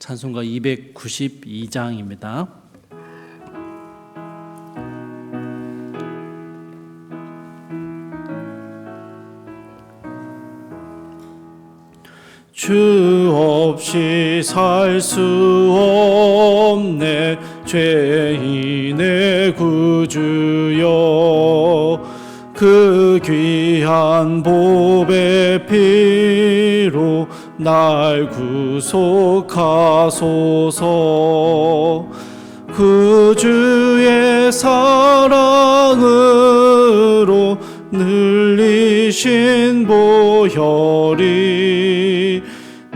찬송가 292장입니다. 주 없이 살 수 없네 죄인의 구주여 그 귀한 보배 피로 날 구속하소서. 그 주의 사랑으로 늘리신 보혈이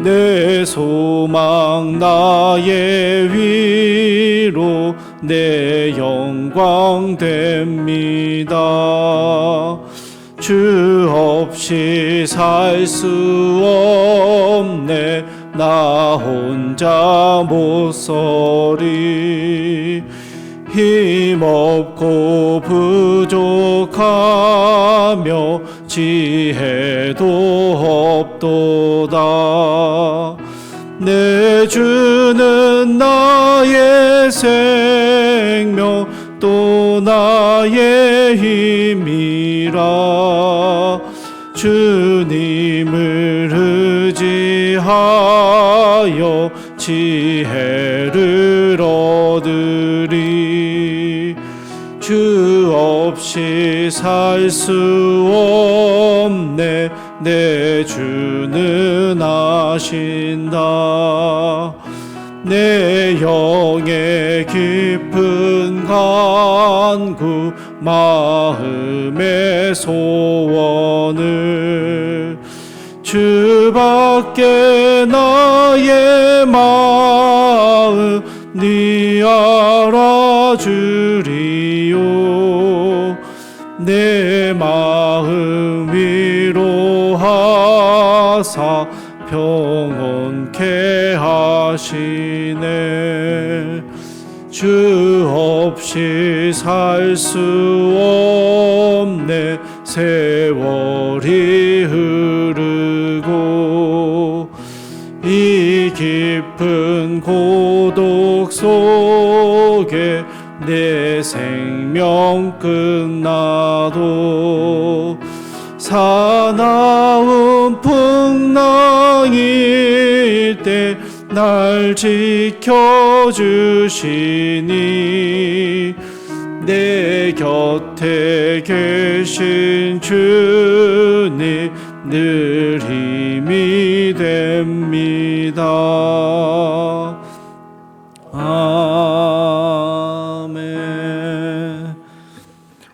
내 소망 나의 위로 내 영광 됩니다 주 없이 살 수 없네. 나 혼자 못 서리. 힘없고 부족하며 지혜도 없도다. 내 주는 나의 생명 또 나의 힘이라 주님을 의지하여 지혜를 얻으리. 주 없이 살 수 없네. 내 주는 아신다. 내 영의 깊은 간구 마음의 소원을 주밖에 나의 마음 네 알아주리요. 내 마음 위로하사 평온케 하시네 주 없이 살 수 없네. 세월이 흐르고 이 깊은 고독 속에 내 생명 끝나도 사나운 풍랑일 때 날 지켜주시니 내 곁에 계신 주님 늘 힘이 됩니다. 아멘.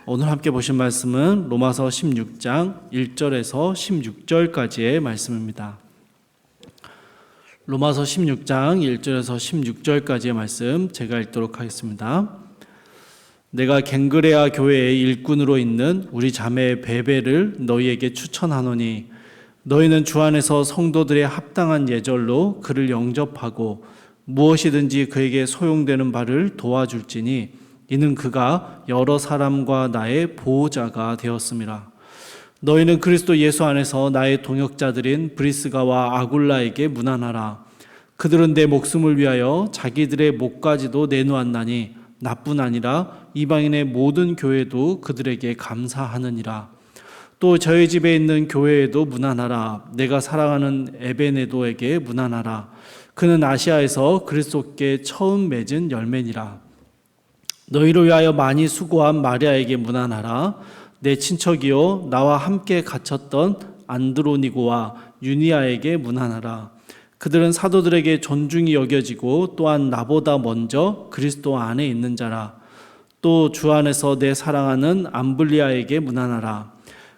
오늘 함께 보신 말씀은 로마서 16장 1절에서 16절까지의 말씀입니다. 로마서 16장 1절에서 16절까지의 말씀 제가 읽도록 하겠습니다. 내가 갱그레아 교회의 일꾼으로 있는 우리 자매 베베를 너희에게 추천하노니 너희는 주 안에서 성도들의 합당한 예절로 그를 영접하고 무엇이든지 그에게 소용되는 바를 도와줄지니 이는 그가 여러 사람과 나의 보호자가 되었습니다. 너희는 그리스도 예수 안에서 나의 동역자들인 브리스가와 아굴라에게 문안하라. 그들은 내 목숨을 위하여 자기들의 목까지도 내놓았나니 나뿐 아니라 이방인의 모든 교회도 그들에게 감사하느니라. 또 저희 집에 있는 교회에도 문안하라. 내가 사랑하는 에베네도에게 문안하라. 그는 아시아에서 그리스도께 처음 맺은 열매니라. 너희를 위하여 많이 수고한 마리아에게 문안하라. 내 친척이요 나와 함께 갇혔던 안드로니고와 유니아에게 문안하라. 그들은 사도들에게 존중이 여겨지고 또한 나보다 먼저 그리스도 안에 있는 자라. 또 주 안에서 내 사랑하는 암블리아에게 문안하라.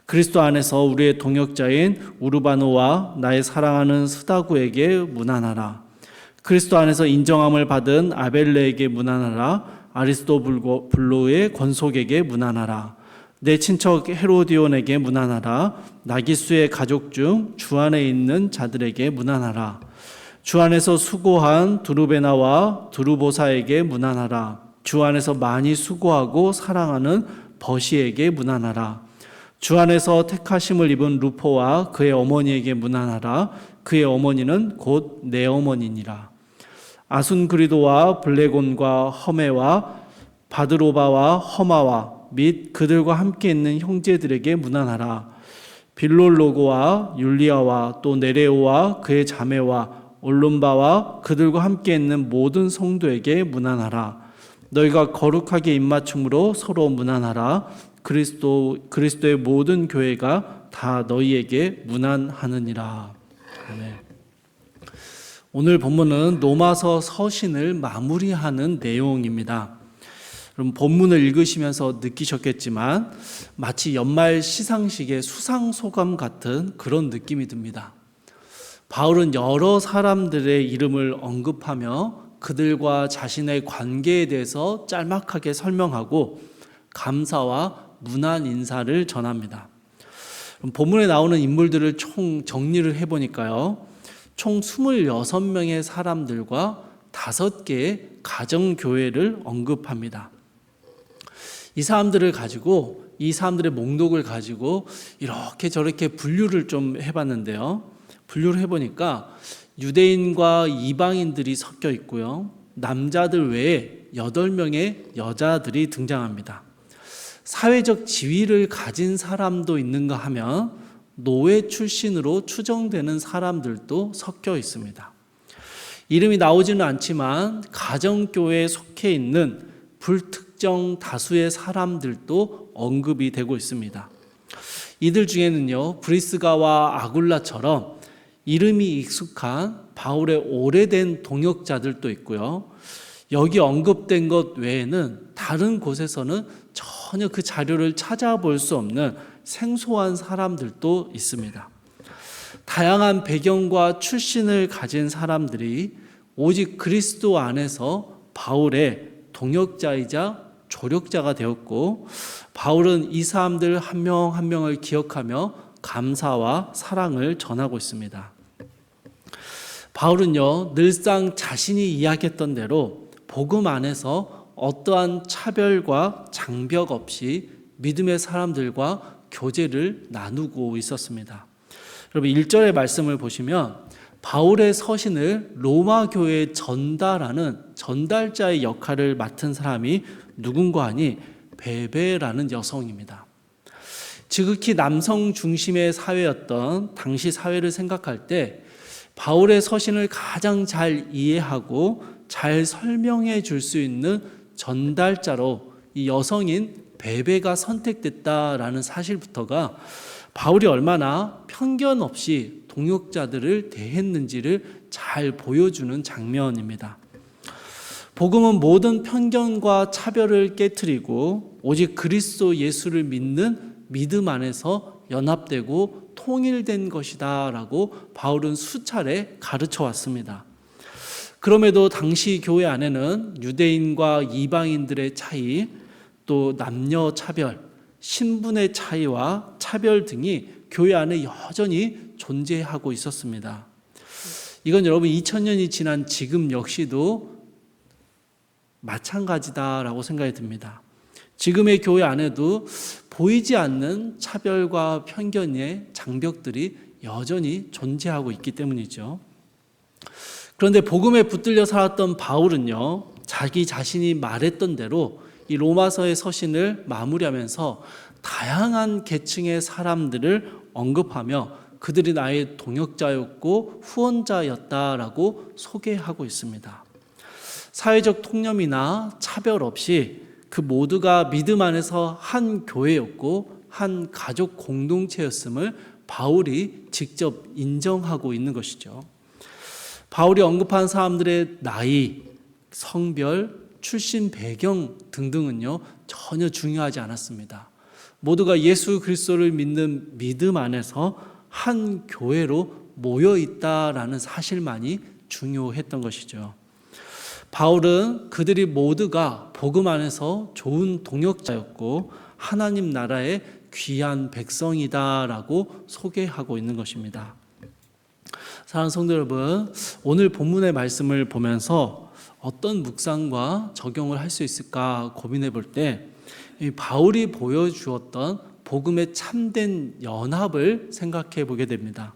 그리스도 안에서 우리의 동역자인 우르바노와 나의 사랑하는 스다구에게 문안하라. 그리스도 안에서 인정함을 받은 아벨레에게 문안하라. 아리스토블로의 권속에게 문안하라. 내 친척 헤로디온에게 문안하라. 나기수의 가족 중 주 안에 있는 자들에게 문안하라. 주 안에서 수고한 두루베나와 두루보사에게 문안하라. 주 안에서 많이 수고하고 사랑하는 버시에게 문안하라. 주 안에서 택하심을 입은 루포와 그의 어머니에게 문안하라. 그의 어머니는 곧 내 어머니니라. 아순 그리도와 블레곤과 허메와 바드로바와 허마와 및 그들과 함께 있는 형제들에게 문안하라. 빌롤로고와 율리아와 또 네레오와 그의 자매와 올lum바와 그들과 함께 있는 모든 성도에게 문안하라. 너희가 거룩하게 입맞춤으로 서로 문안하라. 그리스도 그리스도의 모든 교회가 다 너희에게 문안하느니라. 아멘. 오늘 본문은 로마서 서신을 마무리하는 내용입니다. 그럼 본문을 읽으시면서 느끼셨겠지만 마치 연말 시상식의 수상 소감 같은 그런 느낌이 듭니다. 바울은 여러 사람들의 이름을 언급하며 그들과 자신의 관계에 대해서 짤막하게 설명하고 감사와 문안 인사를 전합니다. 본문에 나오는 인물들을 총 정리를 해보니까요. 총 26명의 사람들과 5개의 가정교회를 언급합니다. 이 사람들을 가지고 이 사람들의 목록을 가지고 이렇게 저렇게 분류를 좀 해봤는데요. 분류를 해보니까 유대인과 이방인들이 섞여 있고요. 남자들 외에 8명의 여자들이 등장합니다. 사회적 지위를 가진 사람도 있는가 하면 노예 출신으로 추정되는 사람들도 섞여 있습니다. 이름이 나오지는 않지만 가정교회에 속해 있는 불특 정 다수의 사람들도 언급이 되고 있습니다. 이들 중에는요, 브리스가와 아굴라처럼 이름이 익숙한 바울의 오래된 동역자들도 있고요. 여기 언급된 것 외에는 다른 곳에서는 전혀 그 자료를 찾아볼 수 없는 생소한 사람들도 있습니다. 다양한 배경과 출신을 가진 사람들이 오직 그리스도 안에서 바울의 동역자이자 조력자가 되었고 바울은 이 사람들 한명한 명을 기억하며 감사와 사랑을 전하고 있습니다. 바울은요, 늘상 자신이 이야기했던 대로 복음 안에서 어떠한 차별과 장벽 없이 믿음의 사람들과 교제를 나누고 있었습니다. 여러분 1절의 말씀을 보시면 바울의 서신을 로마 교회에 전달하는 전달자의 역할을 맡은 사람이 누군가 하니 베베라는 여성입니다. 지극히 남성 중심의 사회였던 당시 사회를 생각할 때 바울의 서신을 가장 잘 이해하고 잘 설명해 줄 수 있는 전달자로 이 여성인 베베가 선택됐다라는 사실부터가 바울이 얼마나 편견 없이 동역자들을 대했는지를 잘 보여주는 장면입니다. 복음은 모든 편견과 차별을 깨뜨리고 오직 그리스도 예수를 믿는 믿음 안에서 연합되고 통일된 것이다라고 바울은 수차례 가르쳐 왔습니다. 그럼에도 당시 교회 안에는 유대인과 이방인들의 차이, 또 남녀 차별, 신분의 차이와 차별 등이 교회 안에 여전히 존재하고 있었습니다. 이건 여러분 2000년이 지난 지금 역시도 마찬가지다라고 생각이 듭니다. 지금의 교회 안에도 보이지 않는 차별과 편견의 장벽들이 여전히 존재하고 있기 때문이죠. 그런데 복음에 붙들려 살았던 바울은요, 자기 자신이 말했던 대로 이 로마서의 서신을 마무리하면서 다양한 계층의 사람들을 언급하며 그들이 나의 동역자였고 후원자였다라고 소개하고 있습니다. 사회적 통념이나 차별 없이 그 모두가 믿음 안에서 한 교회였고 한 가족 공동체였음을 바울이 직접 인정하고 있는 것이죠. 바울이 언급한 사람들의 나이, 성별, 출신 배경 등등은요 전혀 중요하지 않았습니다. 모두가 예수 그리스도를 믿는 믿음 안에서 한 교회로 모여 있다라는 사실만이 중요했던 것이죠. 바울은 그들이 모두가 복음 안에서 좋은 동역자였고 하나님 나라의 귀한 백성이다라고 소개하고 있는 것입니다. 사랑하는 성도 여러분, 오늘 본문의 말씀을 보면서 어떤 묵상과 적용을 할 수 있을까 고민해 볼 때 바울이 보여주었던 복음의 참된 연합을 생각해 보게 됩니다.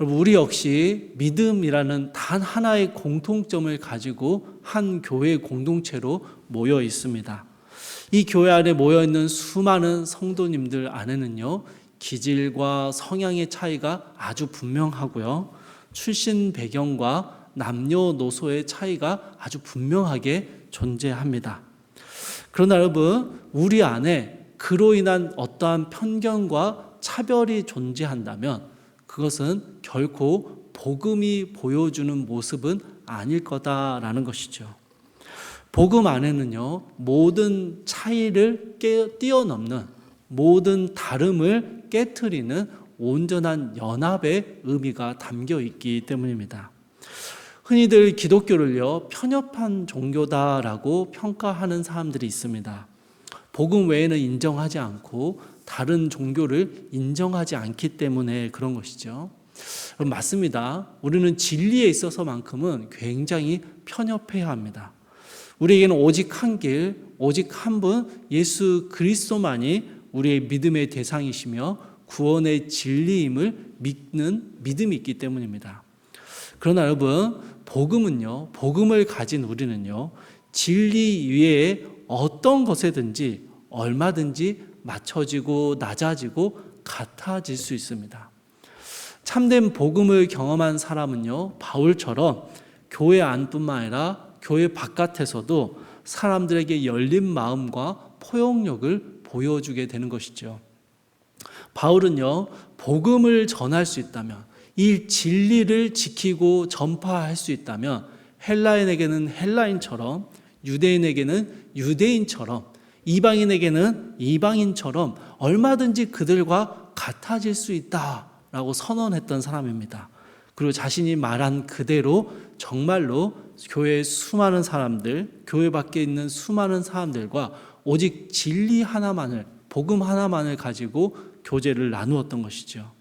여러분, 우리 역시 믿음이라는 단 하나의 공통점을 가지고 한 교회 공동체로 모여 있습니다. 이 교회 안에 모여 있는 수많은 성도님들 안에는요, 기질과 성향의 차이가 아주 분명하고요, 출신 배경과 남녀노소의 차이가 아주 분명하게 존재합니다. 그러나 여러분, 우리 안에 그로 인한 어떠한 편견과 차별이 존재한다면 그것은 결코 복음이 보여주는 모습은 아닐 거다라는 것이죠. 복음 안에는요, 모든 차이를 깨, 뛰어넘는 모든 다름을 깨뜨리는 온전한 연합의 의미가 담겨 있기 때문입니다. 흔히들 기독교를요, 편협한 종교다라고 평가하는 사람들이 있습니다. 복음 외에는 인정하지 않고 다른 종교를 인정하지 않기 때문에 그런 것이죠. 맞습니다. 우리는 진리에 있어서만큼은 굉장히 편협해야 합니다. 우리에게는 오직 한 길, 오직 한 분, 예수 그리스도만이 우리의 믿음의 대상이시며 구원의 진리임을 믿는 믿음이 있기 때문입니다. 그러나 여러분, 복음은요, 복음을 가진 우리는요, 진리 위에 어떤 것에든지 얼마든지 맞춰지고 낮아지고 같아질 수 있습니다. 참된 복음을 경험한 사람은요, 바울처럼 교회 안뿐만 아니라 교회 바깥에서도 사람들에게 열린 마음과 포용력을 보여주게 되는 것이죠. 바울은요, 복음을 전할 수 있다면, 이 진리를 지키고 전파할 수 있다면, 헬라인에게는 헬라인처럼, 유대인에게는 유대인처럼, 이방인에게는 이방인처럼 얼마든지 그들과 같아질 수 있다라고 선언했던 사람입니다. 그리고 자신이 말한 그대로 정말로 교회 수많은 사람들, 교회 밖에 있는 수많은 사람들과 오직 진리 하나만을, 복음 하나만을 가지고 교제를 나누었던 것이죠.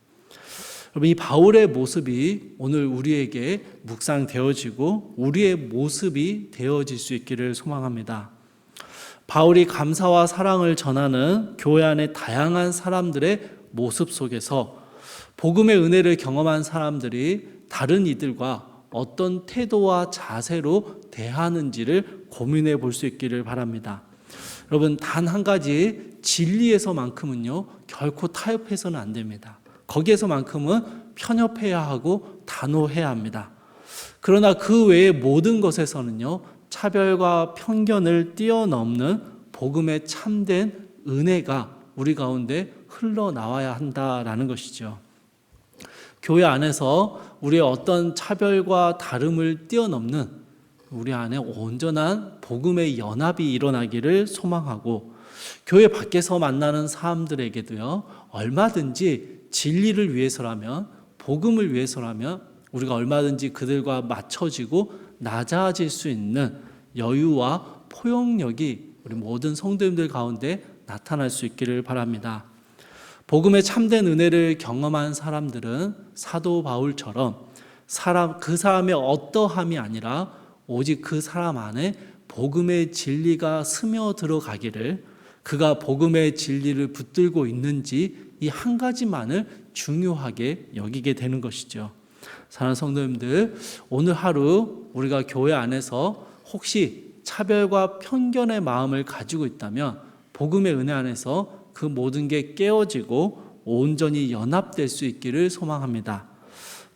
여러분, 이 바울의 모습이 오늘 우리에게 묵상되어지고 우리의 모습이 되어질 수 있기를 소망합니다. 바울이 감사와 사랑을 전하는 교회 안의 다양한 사람들의 모습 속에서 복음의 은혜를 경험한 사람들이 다른 이들과 어떤 태도와 자세로 대하는지를 고민해 볼 수 있기를 바랍니다. 여러분, 단 한 가지 진리에서만큼은요, 결코 타협해서는 안 됩니다. 거기에서만큼은 편협해야 하고 단호해야 합니다. 그러나 그 외의 모든 것에서는요, 차별과 편견을 뛰어넘는 복음의 참된 은혜가 우리 가운데 흘러나와야 한다라는 것이죠. 교회 안에서 우리의 어떤 차별과 다름을 뛰어넘는 우리 안에 온전한 복음의 연합이 일어나기를 소망하고 교회 밖에서 만나는 사람들에게도요 얼마든지 진리를 위해서라면 복음을 위해서라면 우리가 얼마든지 그들과 맞춰지고 낮아질 수 있는 여유와 포용력이 우리 모든 성도님들 가운데 나타날 수 있기를 바랍니다. 복음의 참된 은혜를 경험한 사람들은 사도 바울처럼 사람 그 사람의 어떠함이 아니라 오직 그 사람 안에 복음의 진리가 스며 들어 가기를 그가 복음의 진리를 붙들고 있는지 이 한 가지만을 중요하게 여기게 되는 것이죠. 사랑하는 성도님들, 오늘 하루 우리가 교회 안에서 혹시 차별과 편견의 마음을 가지고 있다면 복음의 은혜 안에서 그 모든 게 깨어지고 온전히 연합될 수 있기를 소망합니다.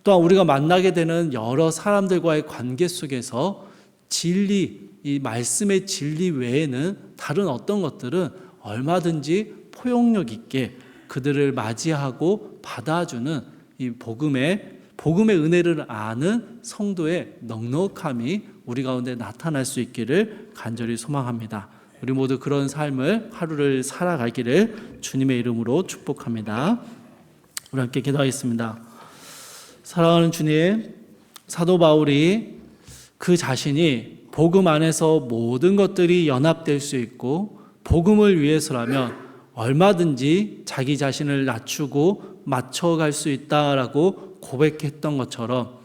또한 우리가 만나게 되는 여러 사람들과의 관계 속에서 진리, 이 말씀의 진리 외에는 다른 어떤 것들은 얼마든지 포용력 있게 그들을 맞이하고 받아주는 이 복음의 복음의 은혜를 아는 성도의 넉넉함이 우리 가운데 나타날 수 있기를 간절히 소망합니다. 우리 모두 그런 삶을 하루를 살아가기를 주님의 이름으로 축복합니다. 우리 함께 기도하겠습니다. 사랑하는 주님, 사도 바울이 그 자신이 복음 안에서 모든 것들이 연합될 수 있고 복음을 위해서라면 얼마든지 자기 자신을 낮추고 맞춰갈 수 있다라고 고백했던 것처럼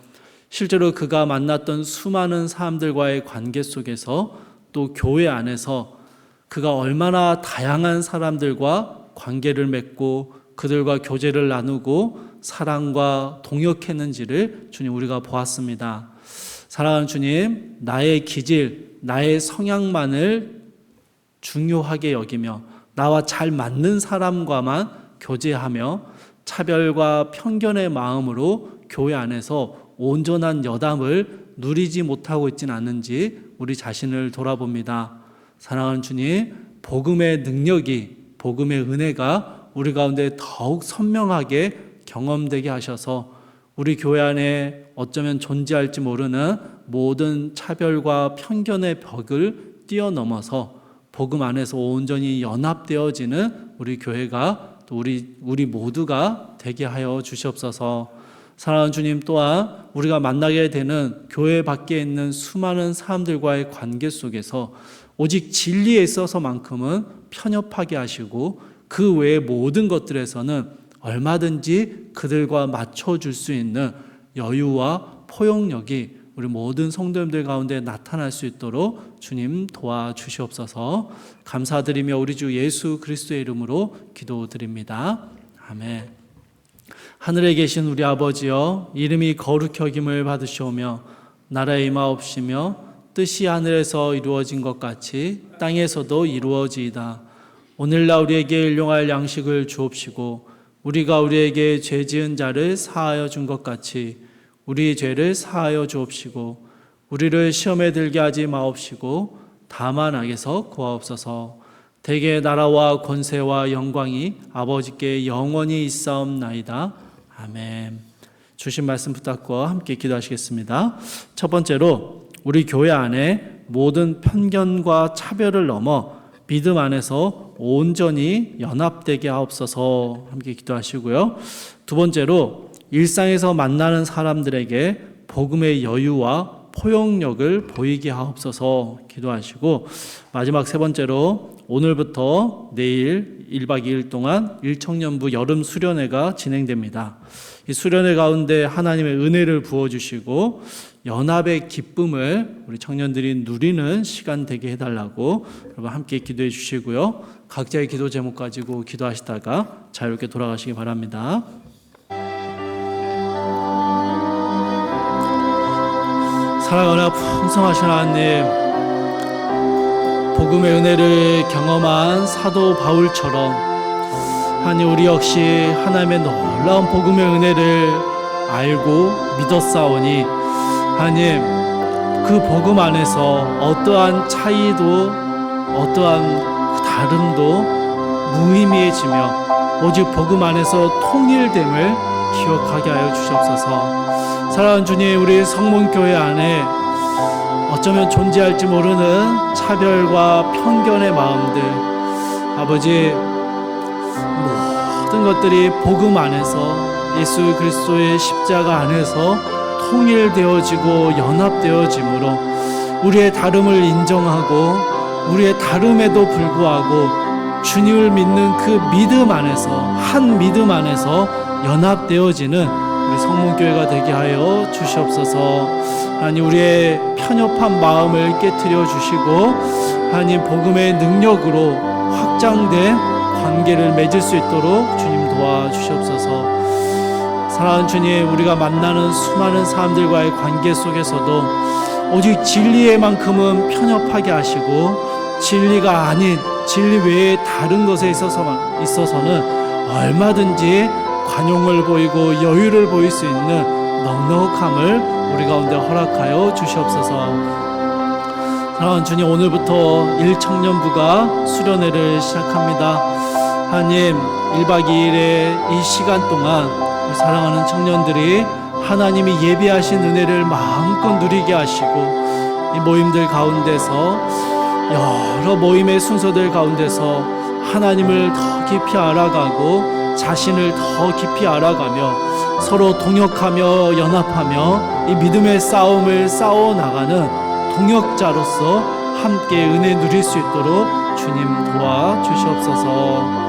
실제로 그가 만났던 수많은 사람들과의 관계 속에서 또 교회 안에서 그가 얼마나 다양한 사람들과 관계를 맺고 그들과 교제를 나누고 사랑과 동역했는지를 주님 우리가 보았습니다. 사랑하는 주님, 나의 기질, 나의 성향만을 중요하게 여기며 나와 잘 맞는 사람과만 교제하며 차별과 편견의 마음으로 교회 안에서 온전한 여담을 누리지 못하고 있지는 않는지 우리 자신을 돌아봅니다. 사랑하는 주님, 복음의 능력이 복음의 은혜가 우리 가운데 더욱 선명하게 경험되게 하셔서 우리 교회 안에 어쩌면 존재할지 모르는 모든 차별과 편견의 벽을 뛰어넘어서 복음 안에서 온전히 연합되어지는 우리 교회가 또 우리 우리 모두가 되게 하여 주시옵소서. 사랑하는 주님 또한 우리가 만나게 되는 교회 밖에 있는 수많은 사람들과의 관계 속에서 오직 진리에 있어서만큼은 편협하게 하시고 그 외의 모든 것들에서는 얼마든지 그들과 맞춰 줄 수 있는 여유와 포용력이 우리 모든 성도님들 가운데 나타날 수 있도록 주님 도와주시옵소서 감사드리며 우리 주 예수 그리스도의 이름으로 기도드립니다. 아멘. 하늘에 계신 우리 아버지여 이름이 거룩히 여김을 받으시오며 나라의 임하옵시며 뜻이 하늘에서 이루어진 것 같이 땅에서도 이루어지이다. 오늘날 우리에게 일용할 양식을 주옵시고 우리가 우리에게 죄 지은 자를 사하여 준 것 같이 우리 죄를 사하여 주옵시고 우리를 시험에 들게 하지 마옵시고 다만 악에서 구하옵소서. 대개 나라와 권세와 영광이 아버지께 영원히 있사옵나이다. 아멘. 주신 말씀 붙잡고 함께 기도하시겠습니다. 첫 번째로 우리 교회 안에 모든 편견과 차별을 넘어 믿음 안에서 온전히 연합되게 하옵소서. 함께 기도하시고요. 두 번째로 일상에서 만나는 사람들에게 복음의 여유와 포용력을 보이게 하옵소서 기도하시고 마지막 세 번째로 오늘부터 내일 1박 2일 동안 일청년부 여름 수련회가 진행됩니다. 이 수련회 가운데 하나님의 은혜를 부어 주시고 연합의 기쁨을 우리 청년들이 누리는 시간 되게 해달라고 여러분 함께 기도해 주시고요. 각자의 기도 제목 가지고 기도하시다가 자유롭게 돌아가시기 바랍니다. 사랑하나 풍성하신 하나님, 복음의 은혜를 경험한 사도 바울처럼 하나님 우리 역시 하나님의 놀라운 복음의 은혜를 알고 믿었사오니 하나님 그 복음 안에서 어떠한 차이도 어떠한 다름도 무의미해지며 오직 복음 안에서 통일됨을 기억하게 하여 주시옵소서. 사랑하는 주님, 우리 성문교회 안에 어쩌면 존재할지 모르는 차별과 편견의 마음들, 아버지 모든 것들이 복음 안에서 예수 그리스도의 십자가 안에서 통일되어지고 연합되어짐으로 우리의 다름을 인정하고 우리의 다름에도 불구하고 주님을 믿는 그 믿음 안에서 한 믿음 안에서 연합되어지는 우리 성문교회가 되게 하여 주시옵소서. 하나님 우리의 편협한 마음을 깨뜨려 주시고 하나님 복음의 능력으로 확장된 관계를 맺을 수 있도록 주님 도와주시옵소서. 사랑하는 주님, 우리가 만나는 수많은 사람들과의 관계 속에서도 오직 진리에만큼은 편협하게 하시고 진리가 아닌 진리 외에 다른 것에 있어서 있어서는 얼마든지 관용을 보이고 여유를 보일 수 있는 넉넉함을 우리 가운데 허락하여 주시옵소서. 사랑하는 주님 오늘부터 일청년부가 수련회를 시작합니다. 하나님 1박 2일의 이 시간 동안 사랑하는 청년들이 하나님이 예비하신 은혜를 마음껏 누리게 하시고 이 모임들 가운데서 여러 모임의 순서들 가운데서 하나님을 더 깊이 알아가고 자신을 더 깊이 알아가며 서로 동역하며 연합하며 이 믿음의 싸움을 싸워 나가는 동역자로서 함께 은혜 누릴 수 있도록 주님 도와 주시옵소서.